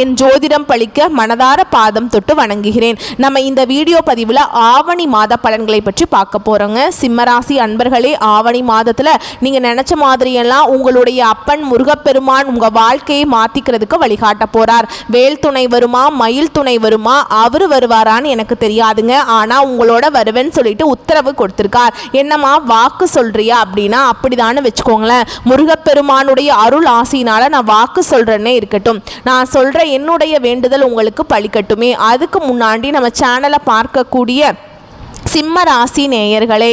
என் ஜோதிடம் பழிக்க மனதார பாதம் தொட்டு வணங்குகிறேன். நம்ம இந்த வீடியோ பதிவில் ஆவணி மாத பலன்களை பற்றி பார்க்க போகிறோங்க சிம்மராசி அன்பர்களே ஆவணி மாதத்தில் நீங்கள் நினச்ச மாதிரியெல்லாம் உங்களுடைய அப்பன் முருகப்பெருமான் உங்கள் வாழ்க்கையை மாற்றிக்கிறதுக்கு வழிகாட்ட போகிறார் வேல் துணை வருமா மயில் துணை வருமா அவர் வருவாரான்னு எனக்கு தெரியாதுங்க. ஆனால் உங்களோட வருவேன்னு சொல்லிட்டு உத்தரவு கொடுத்துருக்கார். என்னம்மா வாக்கு சொல்றியா அப்படின்னா அப்படிதான்னு வச்சுக்கோங்களேன். முருகப்பெருமானுடைய அருள் ஆசையினால நான் வாக்கு சொல்றேன்னே இருக்கட்டும். நான் சொல்கிற என்னுடைய வேண்டுதல் உங்களுக்கு பழிக்கட்டுமே. அதுக்கு முன்னாடி நம்ம சேனலை பார்க்கக்கூடிய சிம்ம ராசி நேயர்களே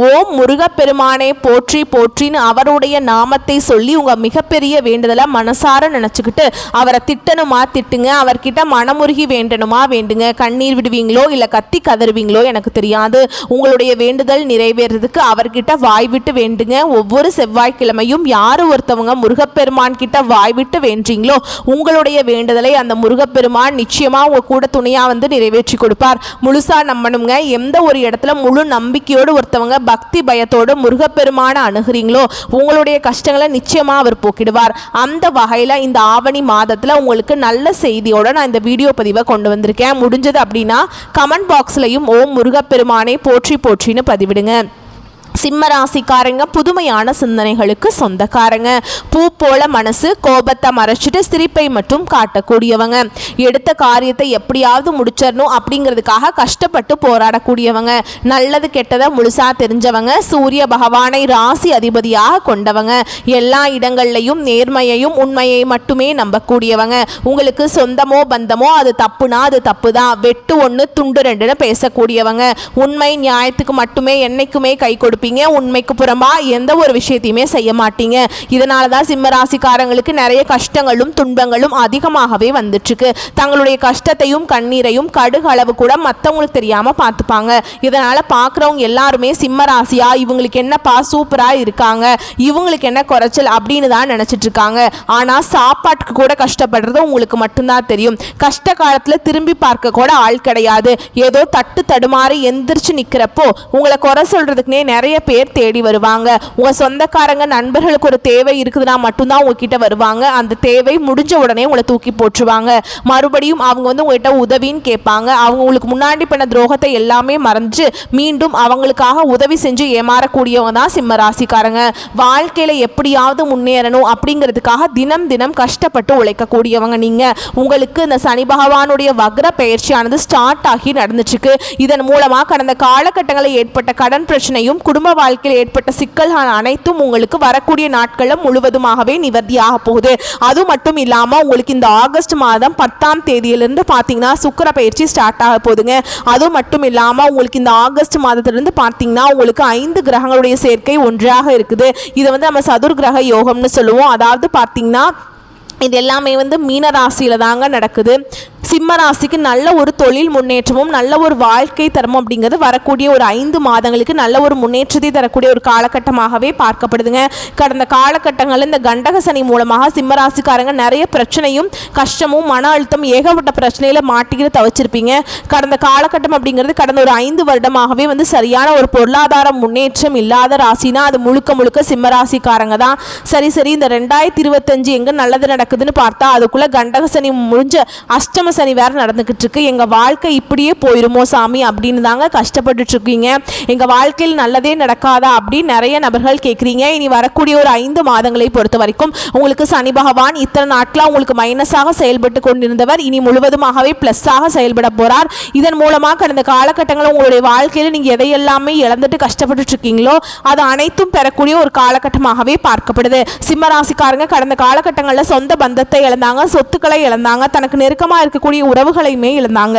ஓம் முருகப்பெருமானே போற்றி போற்றின்னு அவருடைய நாமத்தை சொல்லி உங்கள் மிகப்பெரிய வேண்டுதலை மனசார நினச்சிக்கிட்டு அவரை திட்டணுமா திட்டுங்க. அவர்கிட்ட மனமுருகி வேண்டணுமா வேண்டுங்க. கண்ணீர் விடுவீங்களோ இல்லை கத்தி கதறுவீங்களோ எனக்கு தெரியாது. உங்களுடைய வேண்டுதல் நிறைவேறதுக்கு அவர்கிட்ட வாய் விட்டு வேண்டுங்க. ஒவ்வொரு செவ்வாய்க்கிழமையும் யார் ஒருத்தவங்க முருகப்பெருமான் கிட்ட வாய் விட்டு வேண்டீங்களோ உங்களுடைய வேண்டுதலை அந்த முருகப்பெருமான் நிச்சயமாக உங்கள் கூட துணையாக வந்து நிறைவேற்றி கொடுப்பார். முழுசாக நம்பணுங்க. எந்த ஒரு இடத்துல முழு நம்பிக்கையோடு ஒருத்தவங்க பக்தி பயத்தோடு முருகப்பெருமான அணுகிறீங்களோ உங்களுடைய கஷ்டங்களை நிச்சயமாக அவர் போக்கிடுவார். அந்த வகையில் இந்த ஆவணி மாதத்தில் உங்களுக்கு நல்ல செய்தியோட நான் இந்த வீடியோ பதிவை கொண்டு வந்திருக்கேன். முடிஞ்சது அப்படின்னா கமெண்ட் பாக்ஸ்லையும் ஓம் முருகப்பெருமானை போற்றி போற்றின்னு பதிவிடுங்க. சிம்ம ராசிக்காரங்க புதுமையான சிந்தனைகளுக்கு சொந்தக்காரங்க. பூ போல மனசு கோபத்தை மறைச்சிட்டு சிரிப்பை மட்டும் காட்டக்கூடியவங்க. எடுத்த காரியத்தை எப்படியாவது முடிச்சிடணும் அப்படிங்கிறதுக்காக கஷ்டப்பட்டு போராடக்கூடியவங்க. நல்லது கெட்டதை முழுசா தெரிஞ்சவங்க சூரிய பகவானை ராசி அதிபதியாக கொண்டவங்க. எல்லா இடங்கள்லையும் நேர்மையையும் உண்மையை மட்டுமே நம்பக்கூடியவங்க. உங்களுக்கு சொந்தமோ பந்தமோ அது தப்புனா அது தப்பு தான் வெட்டு ஒன்று துண்டு ரெண்டுன்னு பேசக்கூடியவங்க. உண்மை நியாயத்துக்கு மட்டுமே என்னைக்குமே கை கொடுப்பீங்க. உண்மைக்கு புறமா எந்த ஒரு விஷயத்தையுமே செய்ய மாட்டீங்க இதனால தான் சிம்ம ராசிக்காரங்களுக்கு நிறைய கஷ்டங்களும் துன்பங்களும் அதிகமாகவே வந்துட்டுருக்கு. தங்களுடைய கஷ்டத்தையும் கண்ணீரையும் கடுகு அளவு கூட மற்றவங்களுக்கு தெரியாமல் பார்த்துப்பாங்க. இதனால் பார்க்குறவங்க எல்லாருமே சிம்ம ராசியா இவங்களுக்கு என்னப்பா சூப்பராக இருக்காங்க இவங்களுக்கு என்ன குறைச்சல் அப்படின்னு தான் நினச்சிட்டு இருக்காங்க ஆனால் சாப்பாட்டுக்கு கூட கஷ்டப்படுறது உங்களுக்கு மட்டும்தான் தெரியும். கஷ்ட காலத்தில் திரும்பி பார்க்க கூட ஆள் கிடையாது. ஏதோ தட்டு தடுமாறி எந்திரிச்சு நிற்கிறப்போ உங்களை குறை சொல்கிறதுக்குனே நிறைய பேர் தேடி வருவாங்க. உங்கள் சொந்தக்காரங்க நண்பர்களுக்கு ஒரு தேவை இருக்குதுன்னா மட்டும்தான் உங்ககிட்ட வருவாங்க. அந்த தேவை முடிஞ்ச உடனே உங்களை தூக்கி போட்டுருவாங்க. மறுபடியும் அவங்க வந்து உங்ககிட்ட உதவின்னு கேட்பாங்க. அவங்க உங்களுக்கு முன்னாடி பண்ண துரோகத்தை எல்லாமே மறைஞ்சு மீண்டும் அவங்களுக்காக உதவி செஞ்சு ஏமாறக்கூடியவங்க தான் சிம்ம ராசிக்காரங்க. வாழ்க்கையில் எப்படியாவது முன்னேறணும் அப்படிங்கிறதுக்காக தினம் தினம் கஷ்டப்பட்டு உழைக்கக்கூடியவங்க நீங்கள் உங்களுக்கு இந்த சனி பகவானுடைய வக்ர பயிற்சியானது ஸ்டார்ட் ஆகி நடந்துச்சுக்கு இதன் மூலமாக கடந்த காலகட்டங்களில் ஏற்பட்ட கடன் பிரச்சனையும் குடும்ப வாழ்க்கையில் ஏற்பட்ட சிக்கல்கள் அனைத்தும் உங்களுக்கு வரக்கூடிய நாட்களில் முழுவதுமாகவே நிவர்த்தியாக போகுது. அது மட்டும் இல்லாமல் உங்களுக்கு இந்த ஆகஸ்ட் மாதம் பத்தாம் தேதியிலிருந்து பார்த்தீங்கன்னா சுக்கிர பயிற்சி ஸ்டார்ட் ஆக போகுதுங்க. அது மட்டும் இல்லாமல் உங்களுக்கு இந்த ஆகஸ்ட் மாதத்திலிருந்து பார்த்தீங்கன்னா உங்களுக்கு ஐந்து கிரகங்களுடைய சேர்க்கை ஒன்றாக இருக்குது. இதை வந்து நம்ம சதுர் கிரக யோகம்னு சொல்லுவோம். அதாவது பார்த்தீங்கன்னா இது எல்லாமே வந்து மீன ராசியில தாங்க நடக்குது. சிம்ம ராசிக்கு நல்ல ஒரு தொழில் முன்னேற்றமும் நல்ல ஒரு வாழ்க்கை தரமும் அப்படிங்கிறது வரக்கூடிய ஒரு ஐந்து மாதங்களுக்கு நல்ல ஒரு முன்னேற்றத்தை தரக்கூடிய ஒரு காலகட்டமாகவே பார்க்கப்படுதுங்க. கடந்த காலகட்டங்களில் இந்த கண்டக சனி மூலமாக சிம்ம ராசிக்காரங்க நிறைய பிரச்சனையும் கஷ்டமும் மன அழுத்தம் ஏகப்பட்ட பிரச்சனையில் மாட்டிக்கிட்டு தவச்சிருப்பீங்க. கடந்த காலகட்டம் அப்படிங்கிறது கடந்த ஒரு ஐந்து வருடமாகவே வந்து சரியான ஒரு பொருளாதார முன்னேற்றம் இல்லாத ராசினா அது முழுக்க முழுக்க சிம்ம ராசிக்காரங்க தான். சரி சரி இந்த ரெண்டாயிரத்தி இருபத்தஞ்சு எங்கே நல்லது நடக்குதுன்னு பார்த்தா அதுக்குள்ளே கண்டக சனி முடிஞ்ச அஷ்டம சனி வேறு நடந்துக்கிட்டு இருக்கு. எங்கள் வாழ்க்கை இப்படியே போயிருமோ சாமி அப்படின்னு தாங்க கஷ்டப்பட்டுட்ருக்கீங்க எங்கள் வாழ்க்கையில் நல்லதே நடக்காதா அப்படின்னு நிறைய நபர்கள் கேட்குறீங்க இனி வரக்கூடிய ஒரு ஐந்து மாதங்களை பொறுத்த வரைக்கும் உங்களுக்கு சனி பகவான் இத்தனை நாட்களாக உங்களுக்கு மைனஸாக செயல்பட்டு கொண்டிருந்தவர். இனி முழுவதுமாகவே ப்ளஸ்ஸாக செயல்பட போகிறார் இதன் மூலமாக கடந்த காலகட்டங்களில் உங்களுடைய வாழ்க்கையில் நீங்கள் எதையெல்லாமே இழந்துட்டு கஷ்டப்பட்டுட்ருக்கீங்களோ அது அனைத்தும் பெறக்கூடிய ஒரு காலகட்டமாகவே பார்க்கப்படுது. சிம்மராசிக்காரங்க கடந்த காலகட்டங்களில் சொந்த பந்தத்தை இழந்தாங்க சொத்துக்களை இழந்தாங்க தனக்கு நெருக்கமாக இருக்கக்கூடிய உறவுகளையுமே இழந்தாங்க.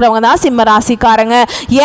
இருக்கிறவங்க தான் சிம்ம ராசிக்காரங்க.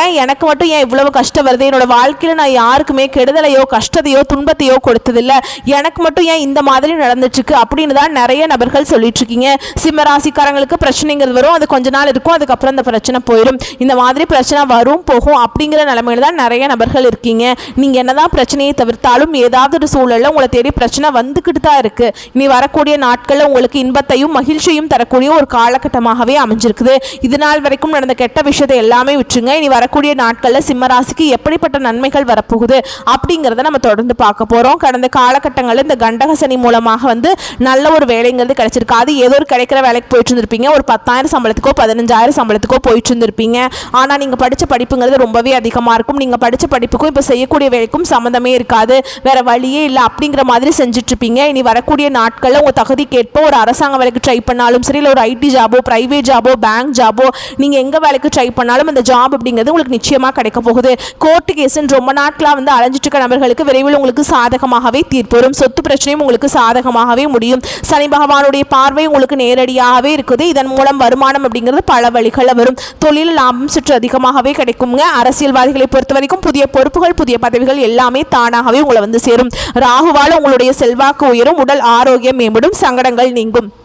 ஏன் எனக்கு மட்டும் ஏன் இவ்வளவு கஷ்டம் வருது? என்னோட வாழ்க்கையில் நான் யாருக்குமே கெடுதலையோ கஷ்டத்தையோ துன்பத்தையோ கொடுத்ததில்லை. எனக்கு மட்டும் ஏன் இந்த மாதிரி நடந்துட்டு இருக்கு அப்படின்னு தான் நிறைய நபர்கள் சொல்லிட்டு இருக்கீங்க சிம்ம ராசிக்காரங்களுக்கு பிரச்சனைங்கிறது வரும். அது கொஞ்ச நாள் இருக்கும். அதுக்கப்புறம் அந்த பிரச்சனை போயிடும் இந்த மாதிரி பிரச்சனை வரும் போகும் அப்படிங்கிற நிலைமையில தான் நிறைய நபர்கள் இருக்கீங்க. நீங்கள் என்னதான் பிரச்சனையை தவிர்த்தாலும் ஏதாவது ஒரு சூழலில் உங்களை தேடி பிரச்சனை வந்துக்கிட்டு தான் இருக்கு. இனி வரக்கூடிய நாட்களில் உங்களுக்கு இன்பத்தையும் மகிழ்ச்சியும் தரக்கூடிய ஒரு காலகட்டமாகவே அமைஞ்சிருக்குது. இது நாள் வரைக்கும் நடந்த கெட்ட விஷயத்தை எல்லாமே விட்டுருங்க. இனி வரக்கூடிய நாட்களில் சிம்மராசிக்கு எப்படிப்பட்ட நன்மைகள் வரப்போகுது அப்படிங்கிறத நம்ம தொடர்ந்து பார்க்க போகிறோம் கடந்த காலகட்டங்களில் இந்த கண்டகசனி மூலமாக வந்து நல்ல ஒரு வேலைங்கிறது கிடைச்சிருக்கு. அது ஏதோ ஒரு கிடைக்கிற வேலைக்கு போயிட்டு இருந்திருப்பீங்க. ஒரு பத்தாயிரம் சம்பளத்துக்கோ பதினஞ்சாயிரம் சம்பளத்துக்கோ போயிட்டு இருந்திருப்பீங்க. ஆனால் நீங்கள் படித்த படிப்புங்கிறது ரொம்பவே அதிகமாக இருக்கும். நீங்கள் படித்த படிப்புக்கும் இப்போ செய்யக்கூடிய வேலைக்கும் சம்மந்தமே இருக்காது. வேற வழியே இல்லை அப்படிங்கிற மாதிரி செஞ்சுட்டு இருப்பீங்க இனி வரக்கூடிய நாட்களில் உங்கள் தகுதிக்கேற்ப ஒரு அரசாங்க வேலைக்கு ட்ரை பண்ணாலும் சரி இல்லை ஒரு ஐடி ஜாபோ ப்ரைவேட் ஜாபோ பேங்க் ஜாபோ நீங்கள் எங்கே வேலைக்கு ட்ரை பண்ணாலும் அந்த ஜாப் அப்படிங்கிறது உங்களுக்கு நிச்சயமாக கிடைக்க போகுது. கோர்ட்டு கேஸ்ன்னு ரொம்ப நாட்களாக வந்து அலைஞ்சிட்டு இருக்க நபர்களுக்கு விரைவில் உங்களுக்கு சாதகமாகவே தீர்ப்பு வரும். சொத்து பிரச்சனையும் உங்களுக்கு சாதகமாகவே முடியும். சனி பகவானுடைய பார்வை உங்களுக்கு நேரடியாகவே இருக்குது. இதன் மூலம் வருமானம் அப்படிங்கிறது பல வழிகளில் வரும். தொழில் லாபம் சுற்று அதிகமாகவே கிடைக்குங்க. அரசியல்வாதிகளை பொறுத்த வரைக்கும் புதிய பொறுப்புகள் புதிய பதவிகள் எல்லாமே தானாகவே உங்களை வந்து சேரும். ராகுவால் உங்களுடைய செல்வாக்கு உயரும். உடல் ஆரோக்கியம் மேம்படும். சங்கடங்கள் நீங்கும்.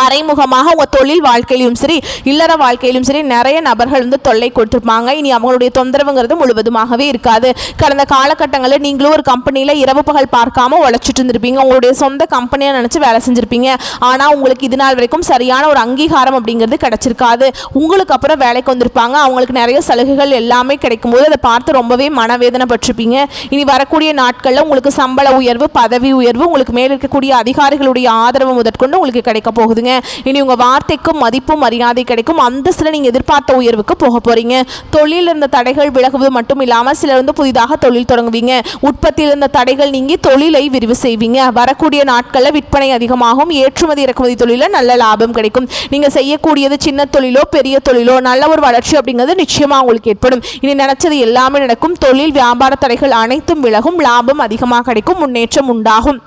மறைமுகமாக உங்கள் தொழில் வாழ்க்கையிலும் சரி இல்லற வாழ்க்கையிலும் சரி நிறைய நபர்கள் வந்து தொல்லை கொடுத்துருப்பாங்க. இனி அவங்களுடைய தொந்தரவுங்கிறது முழுவதுமாகவே இருக்காது. கடந்த காலகட்டங்களில் நீங்களும் ஒரு கம்பெனியில் இரவு பகல் பார்க்காம உழைச்சிட்டு இருந்திருப்பீங்க. உங்களுடைய சொந்த கம்பெனியாக நினச்சி வேலை செஞ்சுருப்பீங்க. ஆனால் உங்களுக்கு இது நாள் வரைக்கும் சரியான ஒரு அங்கீகாரம் அப்படிங்கிறது கிடச்சிருக்காது. உங்களுக்கு அப்புறம் வேலைக்கு வந்திருப்பாங்க. அவங்களுக்கு நிறைய சலுகைகள் எல்லாமே கிடைக்கும்போது அதை பார்த்து ரொம்பவே மனவேதனை பட்டிருப்பீங்க இனி வரக்கூடிய நாட்களில் உங்களுக்கு சம்பள உயர்வு பதவி உயர்வு உங்களுக்கு மேல் இருக்கக்கூடிய அதிகாரிகளுடைய ஆதரவு முதற்கொண்டு உங்களுக்கு கிடைக்க போகுதுங்க. இனி உங்கள் வார்த்தைக்கும் மதிப்பும் மரியாதை கிடைக்கும். அந்தஸ்தில் நீங்கள் எதிர்பார்த்த உயர்வுக்கு போக போகிறீங்க தொழில் இருந்த தடைகள் விலகுவது மட்டும் இல்லாமல் சிலர் வந்து புதிதாக தொழில் தொடங்குவீங்க. உற்பத்தியில் இருந்த தடைகள் நீங்கி தொழிலை விரிவு செய்வீங்க. வரக்கூடிய நாட்களில் விற்பனை அதிகமாகும். ஏற்றுமதி இறக்குமதி தொழிலில் நல்ல லாபம் கிடைக்கும். நீங்கள் செய்யக்கூடியது சின்ன தொழிலோ பெரிய தொழிலோ நல்ல ஒரு வளர்ச்சி அப்படிங்கிறது நிச்சயமாக உங்களுக்கு ஏற்படும். இனி நினச்சது எல்லாமே நடக்கும். தொழில் வியாபார தடைகள் அனைத்தும் விலகும். லாபம் அதிகமாக கிடைக்கும். முன்னேற்றம் உண்டாகும்.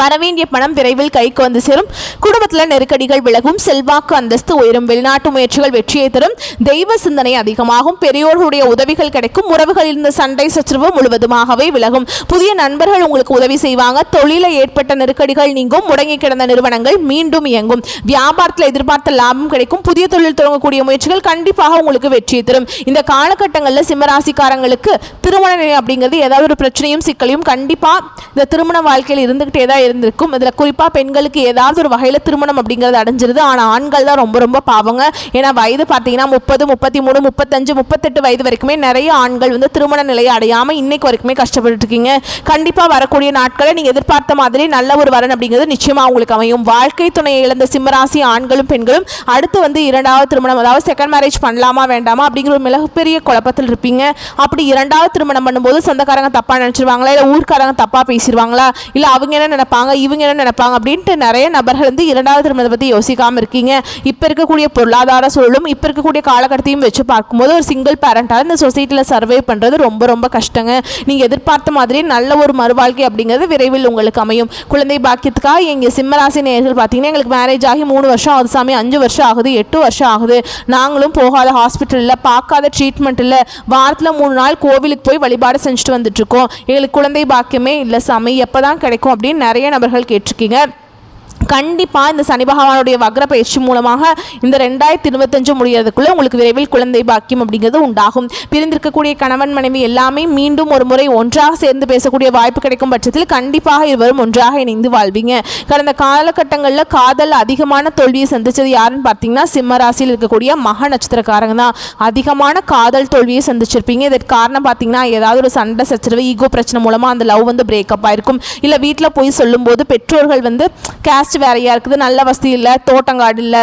வரவேண்டிய பணம் விரைவில் கைக்கு வந்து சேரும். குடும்பத்தில் நெருக்கடிகள் விலகும். செல்வாக்கு அந்தஸ்து உயரும். வெளிநாட்டு முயற்சிகள் வெற்றியை தரும். தெய்வ சிந்தனை அதிகமாகும். பெரியோர்களுடைய உதவிகள் கிடைக்கும். உறவுகளில் இருந்த சண்டை சச்சரவு முழுவதுமாகவே விலகும். புதிய நண்பர்கள் உங்களுக்கு உதவி செய்வாங்க. தொழிலில் ஏற்பட்ட நெருக்கடிகள் நீங்கும். முடங்கி கிடந்த நிறுவனங்கள் மீண்டும் இயங்கும். வியாபாரத்தில் எதிர்பார்த்த லாபம் கிடைக்கும். புதிய தொழில் தொடங்கக்கூடிய முயற்சிகள் கண்டிப்பாக உங்களுக்கு வெற்றியை தரும். இந்த காலகட்டங்களில் சிம்மராசிக்காரங்களுக்கு திருமண நிலை அப்படிங்கிறது ஏதாவது ஒரு பிரச்சனையும் சிக்கலையும் கண்டிப்பாக இந்த திருமண வாழ்க்கையில் இருந்துகிட்டே தான் இருந்திருக்கும். இதில் குறிப்பாக பெண்களுக்கு ஏதாவது ஒரு வகையில் திருமணம் அப்படிங்கிறது அடைஞ்சிருது. ஆனால் ஆண்கள் தான் ரொம்ப ரொம்ப பாவங்க. ஏன்னா வயது பார்த்தீங்கன்னா முப்பது முப்பத்தி மூணு முப்பத்தஞ்சு முப்பத்தெட்டு வயது வரைக்குமே நிறைய ஆண்கள் வந்து திருமண நிலையை அடையாமல் இன்னைக்கு வரைக்குமே கஷ்டப்பட்டு இருக்கீங்க கண்டிப்பாக வரக்கூடிய நாட்களை நீங்கள் எதிர்பார்த்த மாதிரி நல்ல ஒரு வரன் அப்படிங்கிறது நிச்சயமாக உங்களுக்கு அமையும். வாழ்க்கை துணையை இழந்த சிம்மராசி ஆண்களும் பெண்களும் அடுத்து வந்து இரண்டாவது திருமணம் அதாவது செகண்ட் மேரேஜ் பண்ணலாமா வேண்டாமா அப்படிங்கிற ஒரு மிகப்பெரிய குழப்பத்தில் இருப்பீங்க. அப்படி இரண்டாவது திருமணம் பண்ணும்போது சொந்தக்காரங்க தப்பாக நினச்சிருவாங்களா? இல்லை ஊர்க்காரங்க தப்பாக பேசிடுவாங்களா இல்லை அவங்க என்ன நினைப்பாங்க இவங்க என்ன நினைப்பாங்க அப்படின்ட்டு நிறைய நபர்கள் வந்து இரண்டாவது திருமணத்தை பற்றி யோசிக்காமல் இருக்கீங்க. இப்போ இருக்கக்கூடிய பொருளாதார சூழலும் இப்போ இருக்கக்கூடிய காலகட்டத்தையும் வச்சு பார்க்கும்போது ஒரு சிங்கிள் பேரண்ட்டாக இந்த சொசைட்டியில் சர்வே பண்ணுறது ரொம்ப ரொம்ப கஷ்டங்க. நீங்கள் எதிர்பார்த்த மாதிரி நல்ல ஒரு மறுவாழ்க்கை அப்படிங்கிறது விரைவில் உங்களுக்கு அமையும். குழந்தை பாக்கியத்துக்காக எங்கள் சிம்மராசி நேர்கள் பார்த்தீங்கன்னா எங்களுக்கு மேரேஜ் ஆகி மூணு வருஷம் ஆகுது சாமி அஞ்சு வருஷம் ஆகுது எட்டு வருஷம் ஆகுது. நாங்களும் போகாத ஹாஸ்பிட்டலில் பார்க்காத ட்ரீட்மெண்ட் இல்லை வாரத்தில் மூணு நாள் கோவிலுக்கு போய் வழிபாடு செஞ்சுட்டு வந்துட்டுருக்கோம் எங்களுக்கு குழந்தை பாக்கியமே இல்லை சாமி எப்போ தான் கிடைக்கும் அப்படின்னு நிறைய நபர்கள் கேட்டிருக்கீங்க. கண்டிப்பாக இந்த சனி பகவானுடைய வக்ர பயிற்சி மூலமாக இந்த ரெண்டாயிரத்தி இருபத்தஞ்சு முடியறதுக்குள்ளே உங்களுக்கு விரைவில் குழந்தை பாக்கியம் அப்படிங்கிறது உண்டாகும். பிரிந்திருக்கக்கூடிய கணவன் மனைவி எல்லாமே மீண்டும் ஒரு முறை ஒன்றாக சேர்ந்து பேசக்கூடிய வாய்ப்பு கிடைக்கும் பட்சத்தில் கண்டிப்பாக இருவரும் ஒன்றாக இணைந்து வாழ்வீங்க. கடந்த காலகட்டங்களில் காதல் அதிகமான தோல்வியை சந்தித்தது யாருன்னு பார்த்தீங்கன்னா சிம்ம ராசியில் இருக்கக்கூடிய மக நட்சத்திரக்காரங்க தான். அதிகமான காதல் தோல்வியை சந்திச்சிருப்பீங்க. இதற்கு காரணம் பார்த்தீங்கன்னா ஏதாவது ஒரு சண்டை சச்சரவு ஈகோ பிரச்சனை மூலமாக அந்த லவ் வந்து பிரேக்கப் ஆயிருக்கும். இல்லை வீட்டில் போய் சொல்லும்போது பெற்றோர்கள் வந்து கேஸ்ட் வேறையாக இருக்குது நல்ல வசதி இல்லை தோட்டங்காடு இல்லை.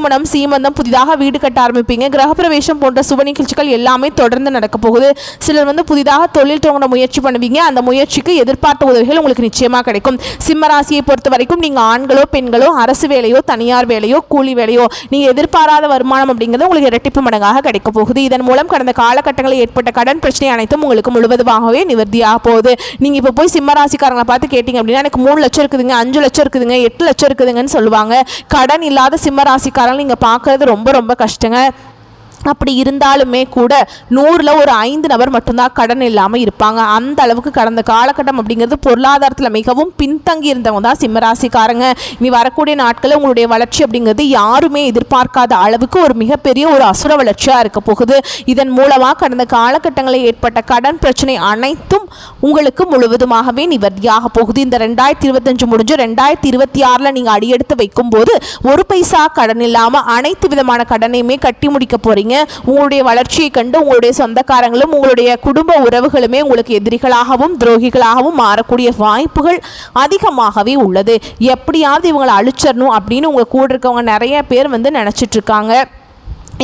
திருமணம் சீமந்தம் புதிதாக வீடு கட்ட ஆரம்பிப்பீங்க. கிரகப்பிரவேசம் போன்ற சுப நிகழ்ச்சிகள் எல்லாமே தொடர்ந்து நடக்க போகுது. சிலர் வந்து புதிதாக தொழில் தொடங்க முயற்சி பண்ணுவீங்க. அந்த முயற்சிக்கு எதிர்பார்த்த உதவிகள் உங்களுக்கு நிச்சயமாக கிடைக்கும். சிம்ம ராசியை பொறுத்த வரைக்கும் நீங்கள் ஆண்களோ பெண்களோ அரசு வேலையோ தனியார் வேலையோ கூலி வேலையோ நீங்கள் எதிர்பாராத வருமானம் அப்படிங்கிறது உங்களுக்கு இரட்டிப்பு மடங்காக கிடைக்க போகுது. இதன் மூலம் கடந்த காலகட்டங்களில் ஏற்பட்ட கடன் பிரச்சனை அனைத்தும் உங்களுக்கு முழுவதுமாகவே நிவர்த்தியாக போகுது. நீங்கள் இப்போ போய் சிம்ம ராசிக்காரங்களை பார்த்து கேட்டிங்க அப்படின்னா எனக்கு மூணு லட்சம் இருக்குதுங்க அஞ்சு லட்சம் இருக்குதுங்க எட்டு லட்சம் இருக்குதுங்கன்னு சொல்லுவாங்க. கடன் இல்லாத சிம்ம ராசிக்காரங்களை நீங்கள் பார்க்குறது ரொம்ப ரொம்ப கஷ்டங்க. அப்படி இருந்தாலுமே கூட நூறில் ஒரு ஐந்து நபர் மட்டும்தான் கடன் இல்லாமல் இருப்பாங்க. அந்த அளவுக்கு கடந்த காலகட்டம் அப்படிங்கிறது பொருளாதாரத்தில் மிகவும் பின்தங்கி இருந்தவங்க தான் சிம்மராசிக்காரங்க. இனி வரக்கூடிய நாட்களில் உங்களுடைய வளர்ச்சி அப்படிங்கிறது யாருமே எதிர்பார்க்காத அளவுக்கு ஒரு மிகப்பெரிய ஒரு அசுர வளர்ச்சியாக இருக்க போகுது. இதன் மூலமாக கடந்த காலகட்டங்களில் ஏற்பட்ட கடன் பிரச்சனை அனைத்தும் உங்களுக்கு முழுவதுமாகவே நிவர்த்தியாக போகுது. இந்த ரெண்டாயிரத்தி இருபத்தஞ்சு முடிஞ்சு ரெண்டாயிரத்தி இருபத்தி ஆறில் நீங்கள் அடியெடுத்து வைக்கும்போது ஒரு பைசா கடன் இல்லாமல் அனைத்து விதமான கடனையுமே கட்டி முடிக்க போகிறீங்க உங்களுடைய வளர்ச்சியை கண்டு உங்களுடைய சொந்தக்காரங்களும் உங்களுடைய குடும்ப உறவுகளுமே உங்களுக்கு எதிரிகளாகவும் துரோகிகளாகவும் மாறக்கூடிய வாய்ப்புகள் அதிகமாகவே உள்ளது. எப்படியாவது இவங்களை அழிச்சிடணும் அப்படின்னு உங்கள் கூட இருக்கவங்க நிறைய பேர் வந்து நினச்சிட்ருக்காங்க இருக்காங்க.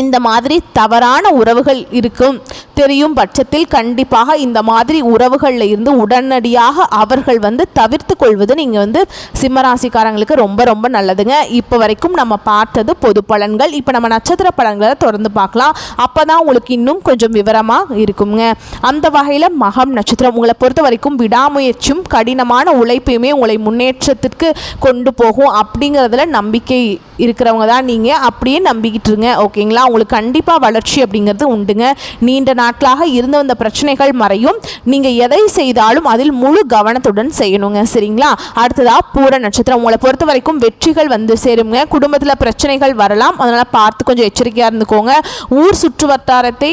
இந்த மாதிரி தவறான உறவுகள் இருக்கும். தெரியும் பட்சத்தில் கண்டிப்பாக இந்த மாதிரி உறவுகளில் இருந்து உடனடியாக அவர்கள் வந்து தவிர்த்து கொள்வது நீங்கள் வந்து சிம்மராசிக்காரங்களுக்கு ரொம்ப ரொம்ப நல்லதுங்க. இப்போ வரைக்கும் நம்ம பார்த்தது பொது பலன்கள். இப்போ நம்ம நட்சத்திர பலன்களை தொடர்ந்து பார்க்கலாம். அப்போ தான் உங்களுக்கு இன்னும் கொஞ்சம் விவரமாக இருக்குங்க. அந்த வகையில் மகம் நட்சத்திரம் உங்களை பொறுத்த வரைக்கும் விடாமுயற்சியும் கடினமான உழைப்பையுமே உங்களை முன்னேற்றத்திற்கு கொண்டு போகும் அப்படிங்கிறதுல நம்பிக்கை இருக்கிறவங்க தான் நீங்கள் அப்படியே நம்பிக்கிட்டுருங்க ஓகேங்களா? ஓகேங்களா உங்களுக்கு கண்டிப்பாக வளர்ச்சி அப்படிங்கிறது உண்டுங்க. நீண்ட நாட்களாக இருந்து வந்த பிரச்சனைகள் மறையும். நீங்கள் எதை செய்தாலும் அதில் முழு கவனத்துடன் செய்யணுங்க சரிங்களா? அடுத்ததாக பூர நட்சத்திரம். உங்களை பொறுத்த வரைக்கும் வெற்றிகள் வந்து சேருங்க. குடும்பத்தில் பிரச்சனைகள் வரலாம். அதனால் பார்த்து கொஞ்சம் எச்சரிக்கையாக இருந்துக்கோங்க. ஊர் சுற்று வட்டாரத்தை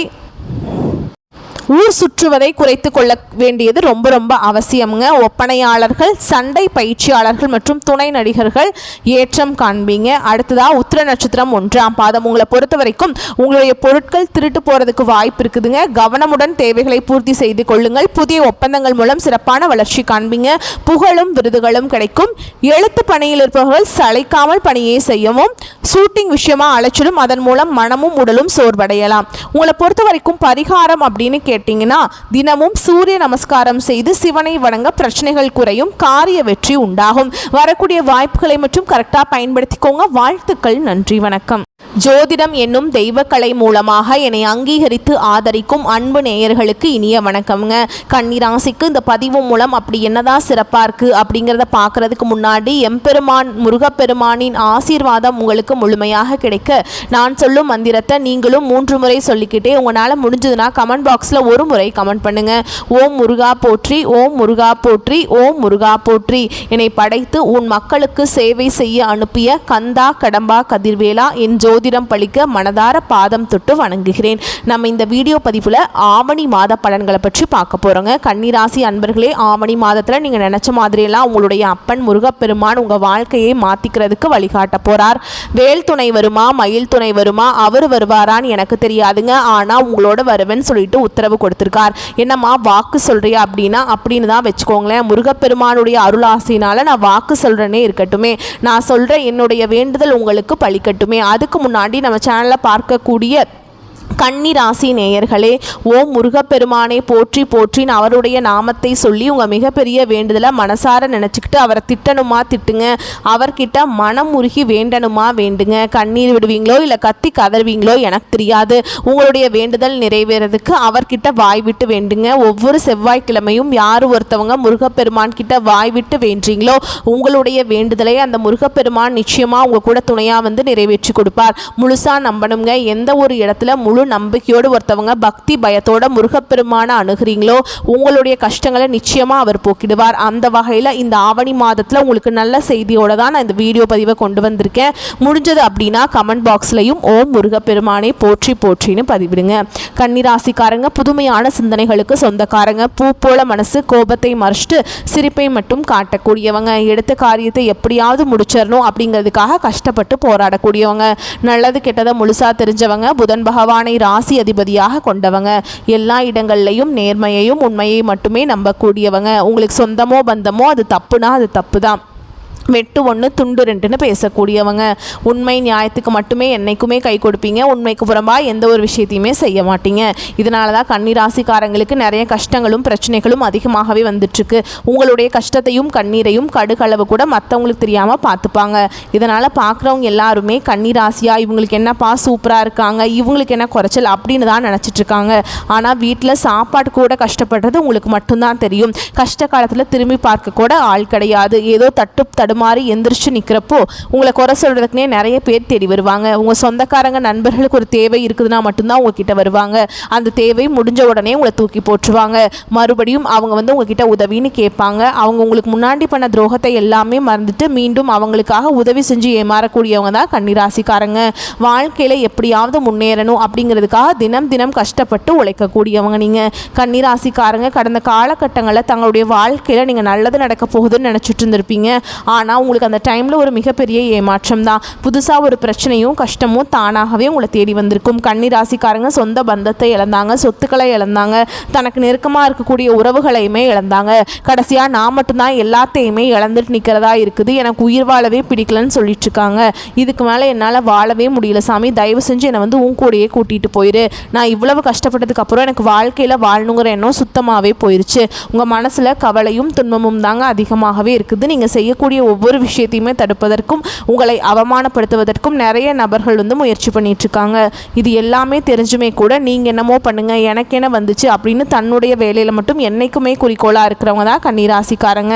ஊர் சுற்றுவதை குறைத்து கொள்ள வேண்டியது ரொம்ப ரொம்ப அவசியமுங்க. ஒப்பனையாளர்கள் சண்டை பயிற்சியாளர்கள் மற்றும் துணை நடிகர்கள் ஏற்றம் காண்பீங்க. அடுத்ததா உத்திர நட்சத்திரம் ஒன்றாம் பாதம். உங்களை பொறுத்த வரைக்கும் உங்களுடைய பொருட்கள் திருட்டு போகிறதுக்கு வாய்ப்பு இருக்குதுங்க. கவனமுடன் தேவைகளை பூர்த்தி செய்து கொள்ளுங்கள். புதிய ஒப்பந்தங்கள் மூலம் சிறப்பான வளர்ச்சி காண்பீங்க. புகழும் விருதுகளும் கிடைக்கும். எழுத்து பணியில் இருப்பவர்கள் சளைக்காமல் பணியை செய்யவும் ஷூட்டிங் விஷயமா அலைச்சலும் அதன் மூலம் மனமும் உடலும் சோர்வடையலாம். உங்களை பொறுத்த வரைக்கும் பரிகாரம் அப்படின்னு கேட்டிங்கன்னா தினமும் சூரிய நமஸ்காரம் செய்து சிவனை வணங்க பிரச்சனைகள் குறையும் காரிய வெற்றி உண்டாகும். வரக்கூடிய வாய்ப்புகளை மட்டும் கரெக்டாக பயன்படுத்திக்கோங்க. வாழ்த்துக்கள் நன்றி வணக்கம். ஜோதிடம் என்னும் தெய்வக்கலை மூலமாக என்னை அங்கீகரித்து ஆதரிக்கும் அன்பு நேயர்களுக்கு இனிய வணக்கம்ங்க. கன்னிராசிக்கு இந்த பதிவு மூலம் அப்படி என்னதான் சிறப்பாக இருக்குது அப்படிங்கிறத பார்க்குறதுக்கு முன்னாடி எம்பெருமான் முருகப்பெருமானின் ஆசீர்வாதம் உங்களுக்கு முழுமையாக கிடைக்க நான் சொல்லும் மந்திரத்தை நீங்களும் மூன்று முறை சொல்லிக்கிட்டே உங்களால் முடிஞ்சதுன்னா கமெண்ட் பாக்ஸில் ஒரு முறை கமெண்ட் பண்ணுங்க. ஓம் முருகா போற்றி ஓம் முருகா போற்றி ஓம் முருகா போற்றி. என்னை படைத்து உன் மக்களுக்கு சேவை செய்ய அனுப்பிய கந்தா கடம்பா கதிர்வேலா என் ஜோதிடம் பழிக்க மனதார பாதம் தொட்டு வணங்குகிறேன். நம்ம இந்த வீடியோ பதிவில் ஆவணி மாத பலன்களை பற்றி பார்க்க போகிறோங்க கன்னிராசி அன்பர்களே ஆவணி மாதத்தில் நீங்கள் நினச்ச மாதிரியெல்லாம் உங்களுடைய அப்பன் முருகப்பெருமான் உங்கள் வாழ்க்கையை மாற்றிக்கிறதுக்கு வழிகாட்ட போகிறார் வேல் துணை வருமா மயில் துணை வருமா அவர் வருவாரான்னு எனக்கு தெரியாதுங்க. ஆனால் உங்களோட வருவேன்னு சொல்லிட்டு உத்தரவு கொடுத்துருக்கார். என்னம்மா வாக்கு சொல்கிறியா அப்படின்னா அப்படின்னு தான் வச்சுக்கோங்களேன். முருகப்பெருமானுடைய அருளாசினால் நான் வாக்கு சொல்கிறேனே இருக்கட்டுமே. நான் சொல்கிற என்னுடைய வேண்டுதல் உங்களுக்கு பழிக்கட்டுமே. அதுக்கு முன்னாடி நம்ம சேனலில் பார்க்கக்கூடிய கன்னி ராசி நேயர்களே ஓம் முருகப்பெருமானை போற்றி போற்றின்னு அவருடைய நாமத்தை சொல்லி உங்கள் மிகப்பெரிய வேண்டுதலை மனசார நினச்சிக்கிட்டு அவரை திட்டணுமா திட்டுங்க. அவர்கிட்ட மனம் உருகி வேண்டணுமா வேண்டுங்க. கண்ணீர் விடுவீங்களோ இல்லை கத்தி கதறுவீங்களோ எனக்கு தெரியாது. உங்களுடைய வேண்டுதல் நிறைவேறதுக்கு அவர்கிட்ட வாய் விட்டு வேண்டுங்க. ஒவ்வொரு செவ்வாய்க்கிழமையும் யார் ஒருத்தவங்க முருகப்பெருமான் கிட்ட வாய் விட்டு வேண்டீங்களோ உங்களுடைய வேண்டுதலை அந்த முருகப்பெருமான் நிச்சயமாக உங்கள் கூட துணையாக வந்து நிறைவேற்றி கொடுப்பார். முழுசாக நம்பணுங்க. எந்த ஒரு இடத்துல முழு முழு நம்பிக்கையோடு ஒருத்தவங்க பக்தி பயத்தோட முருகப்பெருமான அணுகிறீங்களோ உங்களுடைய கஷ்டங்களை நிச்சயமாக அவர் போக்கிடுவார். அந்த வகையில் இந்த ஆவணி மாதத்தில் உங்களுக்கு நல்ல செய்தியோட தான் நான் இந்த வீடியோ பதிவை கொண்டு வந்திருக்கேன். முடிஞ்சது அப்படின்னா கமெண்ட் பாக்ஸ்லையும் ஓம் முருகப்பெருமானை போற்றி போற்றின்னு பதிவிடுங்க. கன்னிராசிக்காரங்க புதுமையான சிந்தனைகளுக்கு சொந்தக்காரங்க பூ போல மனசு கோபத்தை மறைச்சிட்டு சிரிப்பை மட்டும் காட்டக்கூடியவங்க எடுத்த காரியத்தை எப்படியாவது முடிச்சிடணும் அப்படிங்கிறதுக்காக கஷ்டப்பட்டு போராடக்கூடியவங்க நல்லது கெட்டதை முழுசா தெரிஞ்சவங்க புதன் பகவான் ராசி அதிபதியாக கொண்டவங்க. எல்லா இடங்கள்லையும் நேர்மையையும் உண்மையை மட்டுமே நம்பக்கூடியவங்க. உங்களுக்கு சொந்தமோ பந்தமோ அது தப்புனா அது தப்பு தான் வெட்டு ஒன்று துண்டு ரெண்டுன்னு பேசக்கூடியவங்க. உண்மை நியாயத்துக்கு மட்டுமே என்னைக்குமே கை கொடுப்பீங்க. உண்மைக்கு புறம்பா எந்த ஒரு விஷயத்தையுமே செய்ய மாட்டீங்க. இதனால தான் கன்னிராசிக்காரங்களுக்கு நிறைய கஷ்டங்களும் பிரச்சனைகளும் அதிகமாகவே வந்துட்டுருக்கு. உங்களுடைய கஷ்டத்தையும் கண்ணீரையும் கடுகளவு கூட மற்றவங்களுக்கு தெரியாமல் பார்த்துப்பாங்க. இதனால் பார்க்குறவங்க எல்லாருமே கன்னிராசியா இவங்களுக்கு என்னப்பா சூப்பராக இருக்காங்க இவங்களுக்கு என்ன குறைச்சல் அப்படின்னு தான் நினச்சிட்ருக்காங்க. ஆனால் வீட்டில் சாப்பாடு கூட கஷ்டப்படுறது உங்களுக்கு மட்டும்தான் தெரியும். கஷ்ட காலத்தில் திரும்பி பார்க்க கூட ஆள் கிடையாது. ஏதோ தட்டு தடுமாறி எந்திரிச்சு நிற்கிறப்போ உங்களை குறை சொல்கிறதுக்குனே நிறைய பேர் தேடி வருவாங்க. உங்கள் சொந்தக்காரங்க நண்பர்களுக்கு ஒரு தேவை இருக்குதுன்னா மட்டும்தான் உங்ககிட்ட வருவாங்க. அந்த தேவை முடிஞ்ச உடனே உங்களை தூக்கி போட்டுருவாங்க. மறுபடியும் அவங்க வந்து உங்ககிட்ட உதவின்னு கேட்பாங்க. அவங்க உங்களுக்கு முன்னாடி பண்ண துரோகத்தை எல்லாமே மறந்துட்டு மீண்டும் அவங்களுக்காக உதவி செஞ்சு ஏமாறக்கூடியவங்க தான் கன்னிராசிக்காரங்க. வாழ்க்கையில் எப்படியாவது முன்னேறணும் அப்படிங்கிறதுக்காக தினம் தினம் கஷ்டப்பட்டு உழைக்கக்கூடியவங்க நீங்கள் கன்னிராசிக்காரங்க கடந்த காலகட்டங்களில் தங்களுடைய வாழ்க்கையில் நீங்கள் நல்லது நடக்க போகுதுன்னு நினச்சிட்டு இருந்திருப்பீங்க. ஆனால் உங்களுக்கு அந்த டைமில் ஒரு மிகப்பெரிய ஏமாற்றம் தான் புதுசாக ஒரு பிரச்சனையும் கஷ்டமும் தானாகவே உங்களை தேடி வந்திருக்கும். கன்னிராசிக்காரங்க சொந்த பந்தத்தை இழந்தாங்க சொத்துக்களை இழந்தாங்க தனக்கு நெருக்கமாக இருக்கக்கூடிய உறவுகளையுமே இழந்தாங்க. கடைசியாக நான் மட்டும்தான் எல்லாத்தையுமே இழந்துட்டு நிற்கிறதா இருக்குது. எனக்கு உயிர் வாழவே பிடிக்கலன்னு சொல்லிட்டு இருக்காங்க. இதுக்கு மேலே என்னால் வாழவே முடியல சாமி. தயவு செஞ்சு என்னை வந்து உன் கூடயே கூட்டிகிட்டு போயிரு. நான் இவ்வளவு கஷ்டப்பட்டதுக்கப்புறம் எனக்கு வாழ்க்கையில் வாழணுங்கிற எண்ணம் சுத்தமாகவே போயிருச்சு. உங்கள் மனசில் கவலையும் துன்பமும் தாங்க அதிகமாகவே இருக்குது. நீங்கள் செய்யக்கூடிய ஒவ்வொரு விஷயத்தையுமே தடுப்பதற்கும் உங்களை அவமானப்படுத்துவதற்கும் நிறைய நபர்கள் வந்து முயற்சி பண்ணிட்டு இருக்காங்க இது எல்லாமே தெரிஞ்சுமே கூட நீங்கள் என்னமோ பண்ணுங்க எனக்கு என்ன வந்துச்சு அப்படின்னு தன்னுடைய வேலையில் மட்டும் என்னைக்குமே குறிக்கோளாக இருக்கிறவங்க தான் கன்னிராசிக்காரங்க.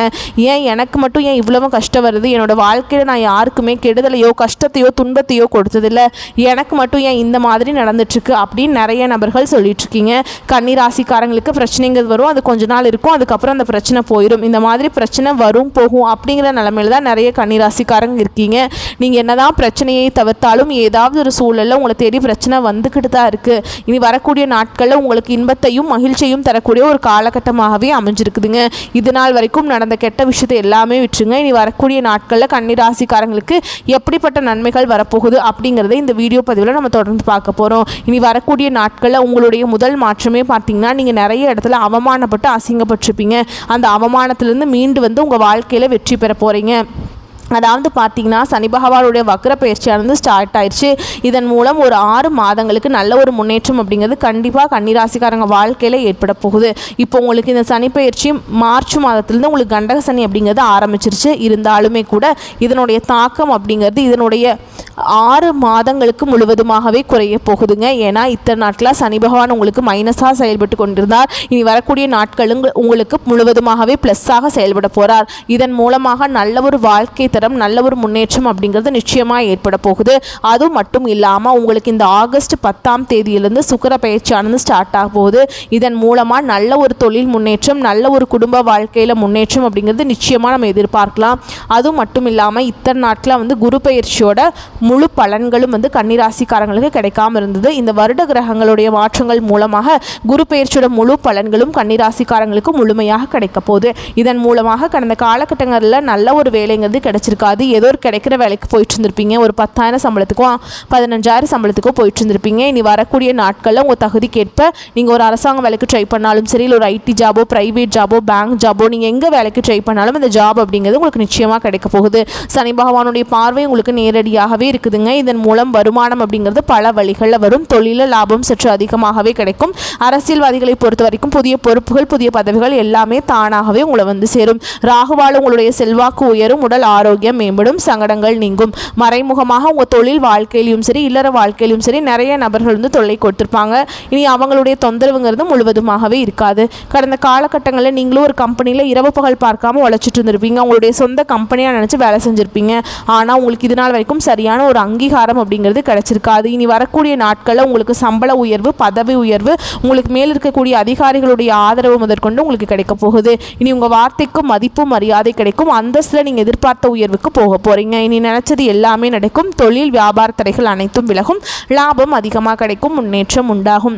ஏன் எனக்கு மட்டும் ஏன் இவ்வளவு கஷ்டம் வருது? என்னோட வாழ்க்கையில் நான் யாருக்குமே கெடுதலையோ கஷ்டத்தையோ துன்பத்தையோ கொடுத்ததில்ல. எனக்கு மட்டும் ஏன் இந்த மாதிரி நடந்துட்டுருக்கு அப்படின்னு நிறைய நபர்கள் சொல்லிட்டு இருக்கீங்க கன்னிராசிக்காரங்களுக்கு பிரச்சனைங்கிறது வரும் அது கொஞ்ச நாள் இருக்கும் அதுக்கப்புறம் அந்த பிரச்சனை போயிடும் இந்த மாதிரி பிரச்சனை வரும் போகும் அப்படிங்கிற நிலமையில தான் நிறைய கன்னிராசிக்காரங்க இருக்கீங்க. நீங்கள் என்னதான் பிரச்சனையை தவிர்த்தாலும் ஏதாவது ஒரு சூழலில் உங்களை தேடி பிரச்சனை வந்துக்கிட்டு தான் இருக்குது இனி வரக்கூடிய நாட்களில் உங்களுக்கு இன்பத்தையும் மகிழ்ச்சியும் தரக்கூடிய ஒரு காலகட்டமாகவே அமைஞ்சிருக்குதுங்க. இது நாள் வரைக்கும் நடந்த கெட்ட விஷயத்தை எல்லாமே விட்டுருங்க. இனி வரக்கூடிய நாட்களில் கன்னிராசிக்காரங்களுக்கு எப்படிப்பட்ட நன்மைகள் வரப்போகுது அப்படிங்கிறத இந்த வீடியோ பதிவில் நம்ம தொடர்ந்து பார்க்க போகிறோம் இனி வரக்கூடிய நாட்களில் உங்களுடைய முதல் மாற்றமே பார்த்தீங்கன்னா நீங்கள் நிறைய இடத்துல அவமானப்பட்டு அசிங்கப்பட்டிருப்பீங்க. அந்த அவமானத்திலேருந்து மீண்டு வந்து உங்கள் வாழ்க்கையில் வெற்றி பெற போகிறீங்க мне அதாவது பார்த்தீங்கன்னா சனி பகவானுடைய வக்ர பயிற்சியானது ஸ்டார்ட் ஆயிடுச்சு இதன் மூலம் ஒரு ஆறு மாதங்களுக்கு நல்ல ஒரு முன்னேற்றம் அப்படிங்கிறது கண்டிப்பாக கன்னிராசிக்காரங்க வாழ்க்கையில் ஏற்பட போகுது. இப்போ உங்களுக்கு இந்த சனி பயிற்சி மார்ச் மாதத்துலேருந்து உங்களுக்கு கண்டக சனி அப்படிங்கிறது ஆரம்பிச்சிருச்சு. இருந்தாலுமே கூட இதனுடைய தாக்கம் அப்படிங்கிறது இதனுடைய ஆறு மாதங்களுக்கு முழுவதுமாகவே குறைய போகுதுங்க. ஏன்னா இத்தனை நாட்களாக சனி பகவான் உங்களுக்கு மைனஸாக செயல்பட்டு கொண்டிருந்தார். இனி வரக்கூடிய நாட்களும் உங்களுக்கு முழுவதுமாகவே ப்ளஸ்ஸாக செயல்பட போகிறார் இதன் மூலமாக நல்ல ஒரு வாழ்க்கை தரம் நல்ல ஒரு முன்னேற்றம் அப்படிங்கிறது நிச்சயமாக ஏற்பட போகுது. அது மட்டும் இல்லாமல் உங்களுக்கு இந்த ஆகஸ்ட் பத்தாம் தேதியிலிருந்து சுக்கர பயிற்சியானது ஸ்டார்ட் ஆக போகுது. இதன் மூலமாக நல்ல ஒரு தொழில் முன்னேற்றம் நல்ல ஒரு குடும்ப வாழ்க்கையில் முன்னேற்றம் அப்படிங்கிறது நிச்சயமாக நம்ம எதிர்பார்க்கலாம். அது மட்டும் இல்லாமல் இத்தனை நாட்களில் வந்து குரு பயிற்சியோட முழு பலன்களும் வந்து கன்னிராசிக்காரங்களுக்கு கிடைக்காம இருந்தது. இந்த வருட கிரகங்களுடைய மாற்றங்கள் மூலமாக குரு பயிற்சியோட முழு பலன்களும் கன்னிராசிக்காரங்களுக்கு முழுமையாக கிடைக்க போகுது. இதன் மூலமாக கடந்த காலகட்டங்களில் நல்ல ஒரு வேலைங்கிறது கிடைச்சிருக்காது ஏதோ ஒரு கிடைக்கிற வேலைக்கு போயிட்டு இருந்திருப்பீங்க. ஒரு பத்தாயிரம் சம்பளத்துக்கும் பதினஞ்சாயிரம் சம்பளத்துக்கும் போயிட்டு இருந்திருப்பீங்க. இனி வரக்கூடிய நாட்களில் உங்கள் தகுதிக்கேற்ப நீங்கள் ஒரு அரசாங்க வேலைக்கு ட்ரை பண்ணாலும் சரி இல்லை ஒரு ஐடி ஜாபோ ப்ரைவேட் ஜாபோ பேங்க் ஜாபோ நீங்கள் எங்கே வேலைக்கு ட்ரை பண்ணாலும் இந்த ஜாப் அப்படிங்கிறது உங்களுக்கு நிச்சயமாக கிடைக்க போகுது. சனி பகவானுடைய பார்வை உங்களுக்கு நேரடியாகவே இருக்குதுங்க. இதன் மூலம் வருமானம் அப்படிங்கிறது பல வழிகளில் வரும். தொழில லாபம் சற்று அதிகமாகவே கிடைக்கும். அரசியல்வாதிகளை பொறுத்த வரைக்கும் புதிய பொறுப்புகள் புதிய பதவிகள் எல்லாமே தானாகவே உங்களை வந்து சேரும். ராகுவால் உங்களுடைய செல்வாக்கு உயரும். உடல் ஆரோக்கியம் ஆரோக்கியம் மேம்படும் சங்கடங்கள் நீங்கும். மறைமுகமாக உங்கள் தொழில் வாழ்க்கையிலும் சரி இல்லற வாழ்க்கையிலும் சரி நிறைய நபர்கள் வந்து தொல்லை கொடுத்துருப்பாங்க. இனி அவங்களுடைய தொந்தரவுங்கிறது முழுவதுமாகவே இருக்காது. கடந்த காலகட்டங்களில் நீங்களும் ஒரு கம்பெனியில் இரவு பகல் பார்க்காம உழைச்சிட்டு இருந்திருப்பீங்க. உங்களுடைய சொந்த கம்பெனியாக நினச்சி வேலை செஞ்சுருப்பீங்க. ஆனால் உங்களுக்கு இது நாள் வரைக்கும் சரியான ஒரு அங்கீகாரம் அப்படிங்கிறது கிடைச்சிருக்காது. இனி வரக்கூடிய நாட்களில் உங்களுக்கு சம்பள உயர்வு பதவி உயர்வு உங்களுக்கு மேல் இருக்கக்கூடிய அதிகாரிகளுடைய ஆதரவு முதற்கொண்டு உங்களுக்கு கிடைக்க போகுது. இனி உங்கள் வார்த்தைக்கும் மதிப்பும் மரியாதை கிடைக்கும். அந்தஸ்தில் நீங்கள் எதிர்பார்த்த உயர்வுக்கு போக போகிறீங்க இனி நினச்சது எல்லாமே நடக்கும். தொழில் வியாபார தடைகள் அனைத்தும் விலகும். லாபம் அதிகமாக கிடைக்கும். முன்னேற்றம் உண்டாகும்.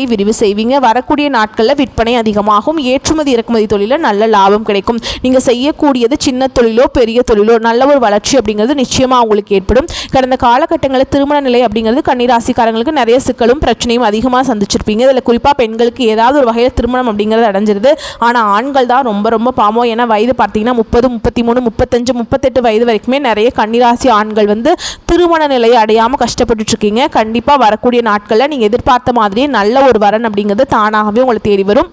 விரிவு செய்வீங்க. வரக்கூடிய நாட்களில் விற்பனை அதிகமாகும். ஏற்றுமதி இறக்குமதி தொழிலில் நல்ல லாபம் கிடைக்கும். நீங்கள் செய்யக்கூடியது சின்ன தொழிலோ பெரிய தொழிலோ நல்ல ஒரு வளர்ச்சி அப்படிங்கிறது நிச்சயமாக உங்களுக்கு ஏற்படும். கடந்த காலகட்டங்களில் திருமண நிலை அப்படிங்கிறது கன்னிராசிக்காரங்களுக்கு நிறைய சிக்கலும் பிரச்சனையும் அதிகமாக சந்திச்சிருப்பீங்க. இதில் குறிப்பாக பெண்களுக்கு ஏதாவது ஒரு வகையில் திருமணம் அப்படிங்கிறது அடைஞ்சிருது. ஆனால் ஆண்கள் தான் ரொம்ப ரொம்ப பாமோ ஏன்னா வயது பார்த்தீங்கன்னா முப்பது முப்பத்தி மூணு முப்பத்தஞ்சு முப்பத்தெட்டு வயது வரைக்குமே நிறைய கன்னிராசி ஆண்கள் வந்து திருமண நிலையை அடையாமல் கஷ்டப்பட்டுட்டு இருக்கீங்க. கண்டிப்பாக வரக்கூடிய நாட்களில் நீங்கள் எதிர்பார்த்த மாதிரியே நல்ல ஒரு வரன் அப்படிங்கிறது தானாகவே உங்களை தேடி வரும்.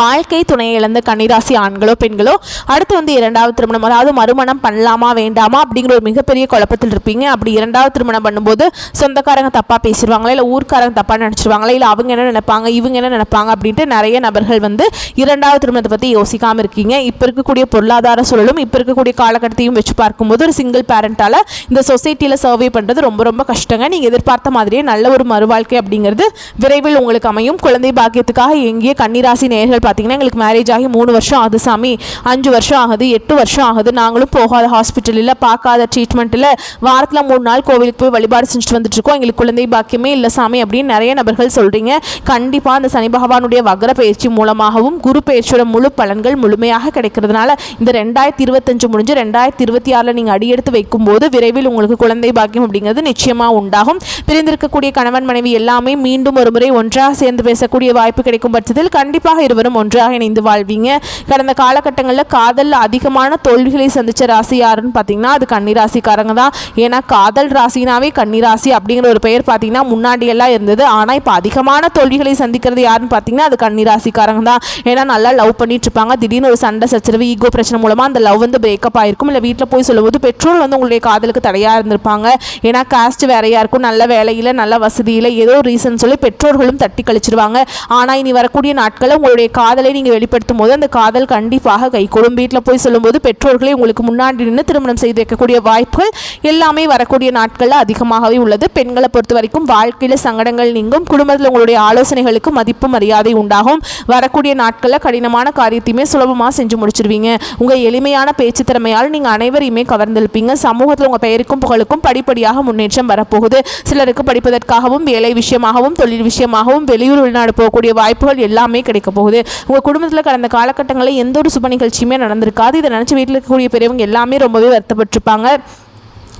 வாழ்க்கை துணையை இழந்த கன்னிராசி ஆண்களோ பெண்களோ அடுத்து வந்து இரண்டாவது திருமணம் அதாவது மறுமணம் பண்ணலாமா வேண்டாமா அப்படிங்கிற ஒரு மிகப்பெரிய குழப்பத்தில் இருப்பீங்க. அப்படி இரண்டாவது திருமணம் பண்ணும்போது சொந்தக்காரங்க தப்பாக பேசிடுவாங்களா? இல்லை ஊர்க்காரங்க தப்பாக நினச்சிருவாங்களா? இல்லை அவங்க என்ன நினைப்பாங்க? இவங்க என்ன நினைப்பாங்க? அப்படின்ட்டு நிறைய நபர்கள் வந்து இரண்டாவது திருமணத்தை பற்றி யோசிக்காமல் இருக்கீங்க. இப்போ இருக்கக்கூடிய பொருளாதார சூழலும் இப்போ இருக்கக்கூடிய காலகட்டத்தையும் வச்சு பார்க்கும்போது ஒரு சிங்கிள் பேரண்ட்டால் இந்த சொசைட்டியில் சர்வே பண்ணுறது ரொம்ப ரொம்ப கஷ்டங்க. நீங்கள் எதிர்பார்த்த மாதிரியே நல்ல ஒரு மறுவாழ்க்கை அப்படிங்கிறது விரைவில் உங்களுக்கு அமையும். குழந்தை பாக்கியத்துக்காக எங்கேயே கன்னிராசி நேர்கள் பார்த்தீங்கன்னா எங்களுக்கு மேரேஜ் ஆகி மூணு வருஷம் ஆகுது சாமி. அஞ்சு வருஷம் ஆகுது எட்டு வருஷம் ஆகுது. நாங்களும் போகாத ஹாஸ்பிட்டலில் பார்க்காத ட்ரீட்மெண்ட்டில் வாரத்தில் மூணு நாள் கோவிலுக்கு போய் வழிபாடு செஞ்சுட்டு வந்துட்டு இருக்கோம் எங்களுக்கு குழந்தை பாக்கியமே இல்லை சாமி அப்படின்னு நிறைய நபர்கள் சொல்கிறீங்க கண்டிப்பாக அந்த சனி பகவானுடைய வக்ர பயிற்சி மூலமாகவும் குரு பயிற்சியோட முழு பலன்கள் முழுமையாக கிடைக்கிறதுனால இந்த ரெண்டாயிரத்தி இருபத்தஞ்சு முடிஞ்சு ரெண்டாயிரத்தி இருபத்தி ஆறில் நீங்கள் அடியெடுத்து வைக்கும்போது விரைவில் உங்களுக்கு குழந்தை பாக்கியம் அப்படிங்கிறது நிச்சயமாக உண்டாகும். பிரிந்திருக்கக்கூடிய கணவன் மனைவி எல்லாமே மீண்டும் ஒரு முறை ஒன்றாக சேர்ந்து பேசக்கூடிய வாய்ப்பு கிடைக்கும் பட்சத்தில் கண்டிப்பாக இருவரும் ஒன்றாக இணைந்து வாழ்வீங்க. கடந்த காலகட்டங்களில் காதலில் அதிகமான தோல்விகளை சந்தித்த ராசி யாருன்னு பார்த்தீங்கன்னா அது கன்னிராசிக்காரங்க தான். ஏன்னா காதல் ராசினாவே கன்னிராசி அப்படிங்கிற ஒரு பெயர் பார்த்தீங்கன்னா முன்னாடியெல்லாம் இருந்தது. ஆனால் இப்போ அதிகமான தோல்விகளை சந்திக்கிறது யாருன்னு பார்த்தீங்கன்னா அது கன்னிராசிக்காரங்க தான். ஏன்னா நல்லா லவ் பண்ணிட்டு இருப்பாங்க. திடீர்னு ஒரு சண்டை சச்சரவு ஈகோ பிரச்சனை மூலமாக அந்த லவ் வந்து பிரேக்கப் ஆயிருக்கும். இல்லை வீட்டில் போய் சொல்லும்போது பெற்றோர் வந்து உங்களுடைய காதலுக்கு தடையாக இருந்திருப்பாங்க. ஏன்னா காஸ்ட் வேறையாக இருக்கும். நல்ல வேலையில் நல்ல வசதியில் ஏதோ ரீசன் சொல்லி பெற்றோர்களும் தட்டி கழிச்சிருவாங்க. ஆனால் இனி வரக்கூடிய நாட்களில் உங்களுடைய காதலை நீங்கள் வெளிப்படுத்தும் போது அந்த காதல் கண்டிப்பாக கைகூடும் வீட்டில் போய் சொல்லும்போது பெற்றோர்களே உங்களுக்கு முன்னாடி நின்று திருமணம் செய்து வைக்கக்கூடிய வாய்ப்புகள் எல்லாமே வரக்கூடிய நாட்களில் அதிகமாகவே உள்ளது. பெண்களை பொறுத்த வரைக்கும் வாழ்க்கையில் சங்கடங்கள் நீங்கும். குடும்பத்தில் உங்களுடைய ஆலோசனைகளுக்கு மதிப்பு மரியாதை உண்டாகும். வரக்கூடிய நாட்களில் கடினமான காரியத்தையுமே சுலபமாக செஞ்சு முடிச்சிருவீங்க. உங்கள் எளிமையான பேச்சு திறமையால் நீங்கள் அனைவரையுமே கவர்ந்திருப்பீங்க. சமூகத்தில் உங்கள் பெயருக்கும் புகழுக்கும் படிப்படியாக முன்னேற்றம் வரப்போகுது. சிலருக்கு படிப்பதற்காகவும் வேலை விஷயமாகவும் தொழில் விஷயமாகவும் வெளியூர் வெளிநாடு போகக்கூடிய வாய்ப்புகள் எல்லாமே கிடைக்க போகுது. உங்கள் குடும்பத்தில் கடந்த காலகட்டங்களில் எந்த ஒரு சுப நிகழ்ச்சியுமே நடந்திருக்காது. இதை நினச்சி வீட்டில் இருக்கக்கூடிய பெரியவங்க எல்லாமே ரொம்பவே வருத்தப்பட்டிருப்பாங்க.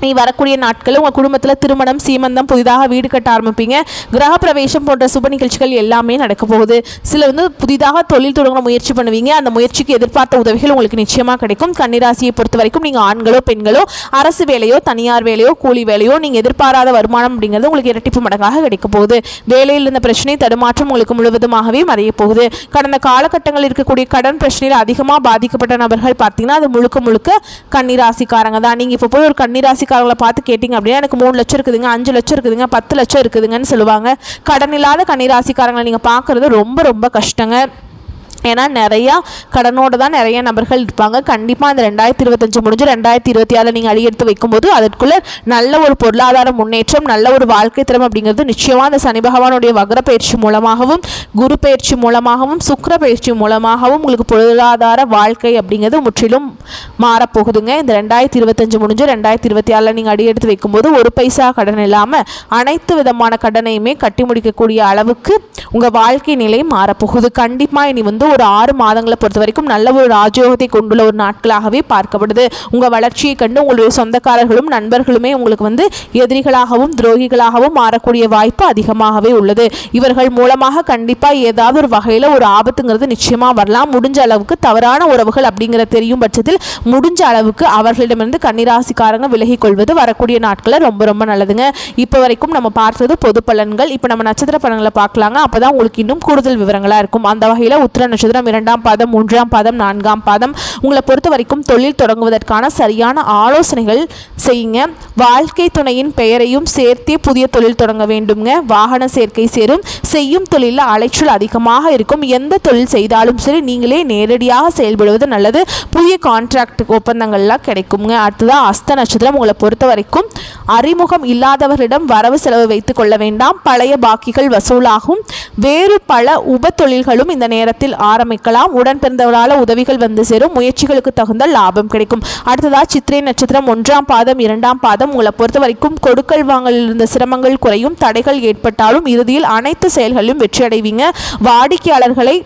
நீ வரக்கூடிய நாட்களில் உங்கள் குடும்பத்தில் திருமணம் சீமந்தம் புதிதாக வீடு கட்ட ஆரம்பிப்பீங்க. கிரகப்பிரவேசம் போன்ற சுப நிகழ்ச்சிகள் எல்லாமே நடக்க போகுது. சில வந்து புதிதாக தொழில் தொடங்க முயற்சி பண்ணுவீங்க. அந்த முயற்சிக்கு எதிர்பார்த்த உதவிகள் உங்களுக்கு நிச்சயமாக கிடைக்கும். கன்னிராசியை பொறுத்த வரைக்கும் நீங்கள் ஆண்களோ பெண்களோ அரசு வேலையோ தனியார் வேலையோ கூலி வேலையோ நீங்கள் எதிர்பாராத வருமானம் அப்படிங்கிறது உங்களுக்கு இரட்டிப்பு மடங்காக கிடைக்க போகுது. வேலையில் இருந்த பிரச்சனை தடுமாற்றம் உங்களுக்கு முழுவதுமாகவே மறைய போகுது. கடந்த காலகட்டங்களில் இருக்கக்கூடிய கடன் பிரச்சனையில் அதிகமாக பாதிக்கப்பட்ட நபர்கள் பார்த்தீங்கன்னா அது முழுக்க முழுக்க கன்னிராசிக்காரங்க தான். நீங்கள் இப்போ போய் ஒரு இருக்காங்களா பார்த்து கேட்டிங்க அப்படின்னா எனக்கு மூணு லட்சம் இருக்குதுங்க அஞ்சு லட்சம் இருக்குதுங்க பத்து லட்சம் இருக்குதுங்கன்னு சொல்லுவாங்க. கடன் இல்லாத கன்னிராசிக்காரங்களை நீங்கள் பார்க்குறது ரொம்ப ரொம்ப கஷ்டங்க. ஏன்னா நிறையா கடனோடு தான் நிறைய நபர்கள் இருப்பாங்க. கண்டிப்பாக இந்த ரெண்டாயிரத்தி இருபத்தஞ்சு முடிஞ்சு ரெண்டாயிரத்தி இருபத்தி ஆறில் நீங்கள் அடியெடுத்து வைக்கும்போது அதற்குள்ளே நல்ல ஒரு பொருளாதார முன்னேற்றம் நல்ல ஒரு வாழ்க்கை திறம் அப்படிங்கிறது நிச்சயமாக அந்த சனி பகவானுடைய வக்ர பயிற்சி மூலமாகவும் குரு பயிற்சி மூலமாகவும் சுக்கிர பயிற்சி மூலமாகவும் உங்களுக்கு பொருளாதார வாழ்க்கை அப்படிங்கிறது முற்றிலும் மாறப்போகுதுங்க. இந்த ரெண்டாயிரத்தி இருபத்தஞ்சு முடிஞ்சு ரெண்டாயிரத்தி இருபத்தி ஆறில் நீங்கள் அடியெடுத்து வைக்கும்போது ஒரு பைசா கடன் இல்லாமல் அனைத்து விதமான கடனையுமே கட்டி முடிக்கக்கூடிய அளவுக்கு உங்கள் வாழ்க்கை நிலை மாறப்போகுது. கண்டிப்பாக இனி வந்து ஒரு ஆறு மாதங்களை பொறுத்த வரைக்கும் நல்ல ஒரு ராஜயோகத்தை கொண்டுள்ள ஒரு நாட்களாகவே பார்க்கப்படுது. உங்கள் வளர்ச்சியை கண்டு உங்களுடைய சொந்தக்காரர்களும் நண்பர்களுமே உங்களுக்கு வந்து எதிரிகளாகவும் துரோகிகளாகவும் மாறக்கூடிய வாய்ப்பு அதிகமாகவே உள்ளது. இவர்கள் மூலமாக கண்டிப்பாக ஏதாவது ஒரு வகையில் ஒரு ஆபத்துங்கிறது நிச்சயமாக வரலாம். முடிஞ்ச அளவுக்கு தவறான உறவுகள் அப்படிங்கிற தெரியும் பட்சத்தில் முடிஞ்ச அளவுக்கு அவர்களிடமிருந்து கன்னிராசிக்காரங்க விலகி கொள்வது வரக்கூடிய நாட்களில் ரொம்ப ரொம்ப நல்லதுங்க. இப்போ வரைக்கும் நம்ம பார்த்தது பொது பலன்கள். இப்போ நம்ம நட்சத்திர பலன்களை பார்க்கலாங்க. அப்போ தான் உங்களுக்கு இன்னும் கூடுதல் விவரங்களாக இருக்கும். அந்த வகையில் உத்திர நட்சத்திரம் இரண்டாம் பாதம் மூன்றாம் பாதம் நான்காம் பாதம். உங்களை பொறுத்த வரைக்கும் தொழில் தொடங்குவதற்கான சரியான ஆலோசனைகள் செய்யுங்க. வாழ்க்கை துணையின் பெயரையும் சேர்த்தே புதிய தொழில் தொடங்க வேண்டுங்க வாகன சேர்க்கை சேரும். செய்யும் தொழிலில் அலைச்சல் அதிகமாக இருக்கும். எந்த தொழில் செய்தாலும் சரி நீங்களே நேரடியாக செயல்படுவது நல்லது. புதிய கான்ட்ராக்ட் ஒப்பந்தங்கள்லாம் கிடைக்குங்க. அடுத்ததாக அஸ்த நட்சத்திரம். உங்களை பொறுத்த வரைக்கும் அறிமுகம் இல்லாதவர்களிடம் வரவு செலவு வைத்துக் கொள்ள வேண்டாம். பழைய பாக்கிகள் வசூலாகும். வேறு பல உப தொழில்களும் இந்த நேரத்தில் ஆரம்பிக்கலாம். உடன் பிறந்தவரால் உதவிகள் வந்து சேரும். முயற்சிகளுக்கு தகுந்த லாபம் கிடைக்கும். அடுத்ததாக சித்திரை நட்சத்திரம் ஒன்றாம் பாதம் இரண்டாம் பாதம். உங்களை பொறுத்த வரைக்கும் கொடுக்கல் வாங்கலில் இருந்த சிரமங்கள் குறையும். தடைகள் ஏற்பட்டாலும் இறுதியில் அனைத்து செயல்களிலும் வெற்றி அடைவீங்க வாடிக்கையாளர்களை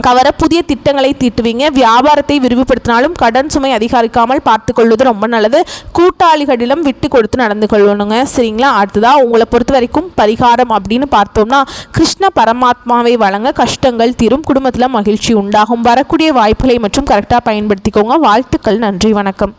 கவர புதிய திட்டங்களை தீட்டுவீங்க. வியாபாரத்தை விரிவுபடுத்தினாலும் கடன் சுமை அதிகரிக்காமல் பார்த்து கொள்வது ரொம்ப நல்லது. கூட்டாளிகளிடம் விட்டு கொடுத்து நடந்து கொள்ளணுங்க. சரிங்களா? அடுத்ததாக உங்களை பொறுத்த வரைக்கும் பரிகாரம் அப்படின்னு பார்த்தோம்னா கிருஷ்ண பரமாத்மாவை வழங்க கஷ்டங்கள் தீரும். குடும்பத்தில் மகிழ்ச்சி உண்டாகும். வரக்கூடிய வாய்ப்புகளை மற்றும் கரெக்டாக பயன்படுத்திக்கோங்க. வாழ்த்துக்கள். நன்றி. வணக்கம்.